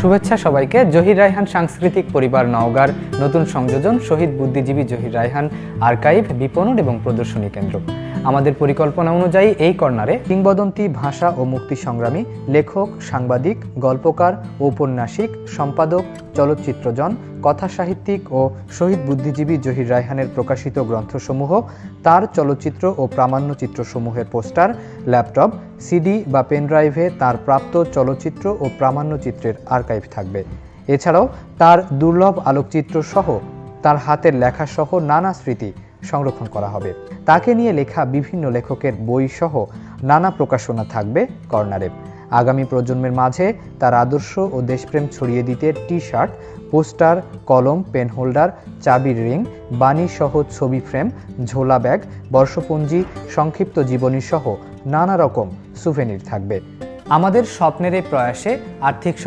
শুভেচ্ছা সবাইকে। জহির রায়হান সাংস্কৃতিক পরিবার নওগাঁর নতুন সংযোজন শহীদ বুদ্ধিজীবী জহির রায়হান আর্কাইভ, বিপণন এবং প্রদর্শনী কেন্দ্র। আমাদের পরিকল্পনা অনুযায়ী এই কর্নারে কিংবদন্তি ভাষা ও মুক্তি সংগ্রামী, লেখক, সাংবাদিক, গল্পকার, ঔপন্যাসিক, সম্পাদক, চলচ্চিত্রজন কথা সাহিত্যিক ও শহীদ বুদ্ধিজীবী জহির রায়হানের প্রকাশিত গ্রন্থসমূহ, তার চলচ্চিত্র ও প্রামাণ্যচিত্রসমূহের পোস্টার, ল্যাপটপ, সিডি বা পেনড্রাইভে তার প্রাপ্ত চলচ্চিত্র ও প্রামাণ্যচিত্রের আর্কাইভ থাকবে। এছাড়াও তার দুর্লভ আলোকচিত্র সহ তার হাতের লেখাসহ নানা স্মৃতি সংরক্ষণ করা হবে। তাকে নিয়ে লেখা বিভিন্ন লেখকের বই সহ নানা প্রকাশনা থাকবে কর্নারে। আগামী প্রজন্মের মাঝে তার আদর্শ ও দেশপ্রেম ছড়িয়ে দিতে টি শার্ট পোস্টার, কলম, পেন হোল্ডার, চাবির রিং বাণী সহ ছবি ফ্রেম, ঝোলা ব্যাগ, বর্ষপঞ্জি, সংক্ষিপ্ত জীবনী সহ নানা রকম সুভেনির থাকবে। আমাদের স্বপ্নের এই প্রয়াসে আর্থিক